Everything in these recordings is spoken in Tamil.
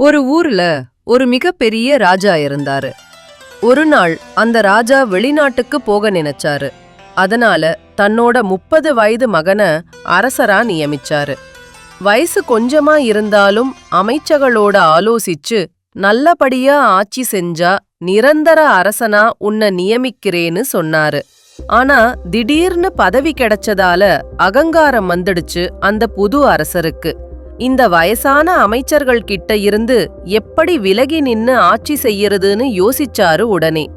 ஒரு ஊர்ல ஒரு மிகப்பெரிய ராஜா இருந்தாரு. ஒரு நாள் அந்த ராஜா வெளிநாட்டுக்கு போக நினைச்சாரு. அதனால தன்னோட முப்பது வயது மகனை அரசரா நியமிச்சாரு. வயசு கொஞ்சமா இருந்தாலும் அமைச்சகளோட ஆலோசிச்சு நல்லபடியா ஆட்சி செஞ்சா நிரந்தர அரசனா உன்னை நியமிக்கிறேன்னு சொன்னாரு. ஆனா திடீர்னு பதவி கிடைச்சதால அகங்காரம் வந்துடுச்சு அந்த புது அரசருக்கு. இந்த வயசான அமைச்சர்கள் கிட்ட இருந்து எப்படி விலகி நின்னு ஆட்சி செய்யறதுன்னு யோசிச்சாரு உடனே.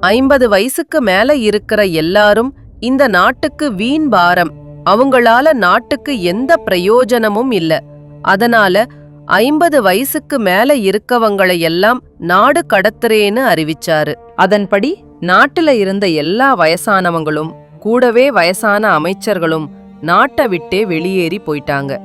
ஐம்பது வயசுக்கு மேல இருக்கிற எல்லாரும் இந்த நாட்டுக்கு வீண் பாரம் அவங்களால நாட்டுக்கு எந்த பிரயோஜனமும் இல்ல. அதனால ஐம்பது வயசுக்கு மேல இருக்கவங்களை எல்லாம் நாடு கடத்துறேன்னு அறிவிச்சாரு. அதன்படி நாட்டுல இருந்த எல்லா வயசானவங்களும் கூடவே வயசான அமைச்சர்களும் நாட்டை விட்டே வெளியேறி போயிட்டாங்க.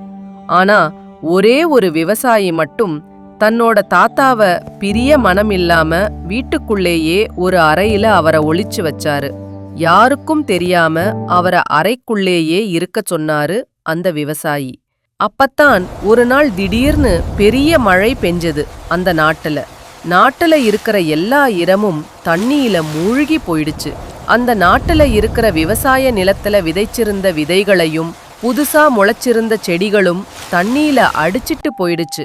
ஆனா ஒரே ஒரு விவசாயி மட்டும் தன்னோட தாத்தாவ பிரிய மனம் இல்லாம வீட்டுக்குள்ளேயே ஒரு அறையில அவரை ஒளிச்சு வச்சாரு. யாருக்கும் தெரியாம அவரை அறைக்குள்ளேயே இருக்க சொன்னாரு அந்த விவசாயி. அப்பத்தான் ஒரு நாள் திடீர்னு பெரிய மழை பெஞ்சது அந்த நாட்டுல. நாட்டுல இருக்கிற எல்லா இடமும் தண்ணியில மூழ்கி போயிடுச்சு. அந்த நாட்டுல இருக்கிற விவசாய நிலத்துல விதைச்சிருந்த விதைகளையும் புதுசா முளைச்சிருந்த செடிகளும் தண்ணியில அடிச்சிட்டு போயிடுச்சு.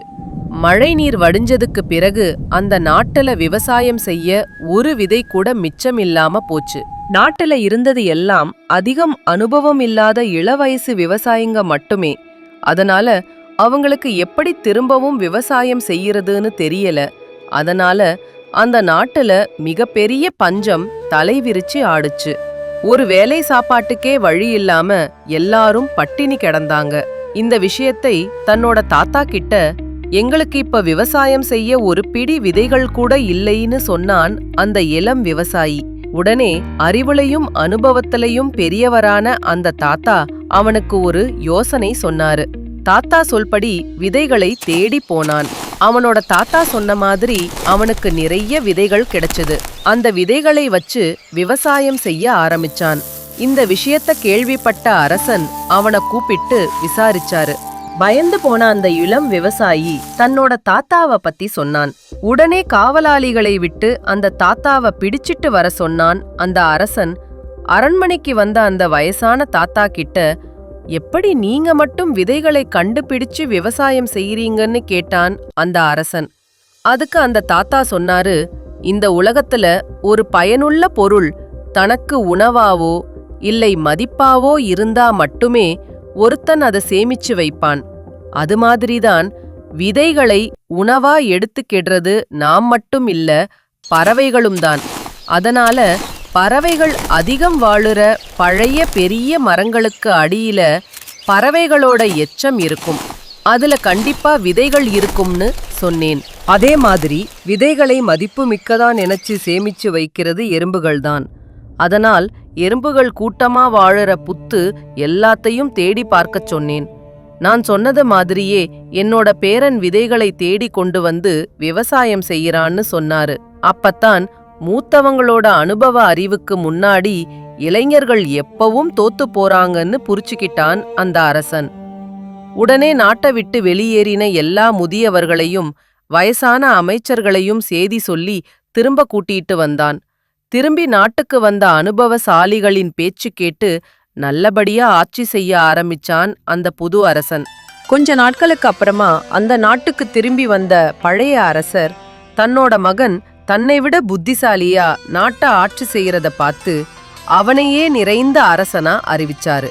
மழை நீர் வடிஞ்சதுக்கு பிறகு அந்த நாட்டுல விவசாயம் செய்ய ஒரு விதை கூட மிச்சம் இல்லாம போச்சு. நாட்டுல இருந்தது எல்லாம் அதிகம் அனுபவம் இல்லாத இளவயசு விவசாயிங்க மட்டுமே. அதனால அவங்களுக்கு எப்படி திரும்பவும் விவசாயம் செய்யறதுன்னு தெரியல. அதனால அந்த நாட்டுல மிகப்பெரிய பஞ்சம் தலைவிரிச்சு ஆடுச்சு. ஒரு வேலை சாப்பாட்டுக்கே வழி இல்லாம எல்லாரும் பட்டினி கிடந்தாங்க. இந்த விஷயத்தை தன்னோட தாத்தா கிட்ட எங்களுக்கு இப்ப விவசாயம் செய்ய ஒரு பிடி விதைகள் கூட இல்லைன்னு சொன்னான் அந்த இளம் விவசாயி. உடனே அறிவுலையும் அனுபவத்திலையும் பெரியவரான அந்த தாத்தா அவனுக்கு ஒரு யோசனை சொன்னாரு. தாத்தா சொல்படி விதைகளை தேடி போனான். அவனோட தாத்தா சொன்ன மாதிரி அவனுக்கு நிறைய விதைகள் கிடைச்சது. அந்த விதைகளை வச்சு விவசாயம் செய்ய ஆரம்பிச்சான். இந்த விஷயத்த கேள்விப்பட்ட அரசன் அவனை கூப்பிட்டு விசாரிச்சாரு. பயந்து போன அந்த இளம் விவசாயி தன்னோட தாத்தாவ பத்தி சொன்னான். உடனே காவலாளிகளை விட்டு அந்த தாத்தாவ பிடிச்சிட்டு வர சொன்னான் அந்த அரசன். அரண்மனைக்கு வந்த அந்த வயசான தாத்தா கிட்ட எப்படி நீங்க மட்டும் விதைகளை கண்டுபிடிச்சு விவசாயம் செய்யறீங்கன்னு கேட்டான் அந்த அரசன். அதுக்கு அந்த தாத்தா சொன்னாரு இந்த உலகத்துல ஒரு பயனுள்ள பொருள் தனக்கு உணவாவோ இல்லை மதிப்பாவோ இருந்தா மட்டுமே ஒருத்தன் அதை சேமிச்சு வைப்பான். அது மாதிரிதான் விதைகளை உணவா எடுத்துக்கிடுறது நாம் மட்டும் இல்ல பறவைகளும் தான். அதனால பறவைகள் அதிகம் வாழுற பழைய பெரிய மரங்களுக்கு அடியில பறவைகளோட எச்சம் இருக்கும். அதுல கண்டிப்பா விதைகள் இருக்கும்னு சொன்னேன். அதே மாதிரி விதைகளை மதிப்பு மிக்கதா நினைச்சு சேமிச்சு வைக்கிறது எறும்புகள்தான். அதனால் எறும்புகள் கூட்டமா வாழற புத்து எல்லாத்தையும் தேடி பார்க்கச் சொன்னேன். நான் சொன்னது மாதிரியே என்னோட பேரன் விதைகளை தேடி கொண்டு வந்து விவசாயம் செய்யறான்னு சொன்னாரு. அப்பத்தான் மூத்தவங்களோட அனுபவ அறிவுக்கு முன்னாடி இளைஞர்கள் எப்பவும் தோத்து போறாங்கன்னு புரிச்சுக்கிட்டான் அந்த அரசன். உடனே நாட்டை விட்டு வெளியேறின எல்லா முதியவர்களையும் வயசான அமைச்சர்களையும் சேதி சொல்லி திரும்ப கூட்டிட்டு வந்தான். திரும்பி நாட்டுக்கு வந்த அனுபவசாலிகளின் பேச்சு கேட்டு நல்லபடியா ஆட்சி செய்ய ஆரம்பிச்சான் அந்த புது அரசன். கொஞ்ச நாட்களுக்கு அப்புறமா அந்த நாட்டுக்கு திரும்பி வந்த பழைய அரசர் தன்னோட மகன் தன்னை விட புத்திசாலியா நாட்டை ஆட்சி செய்யறத பார்த்து அவனையே நிறைந்த அரசனா அறிவிச்சாரு.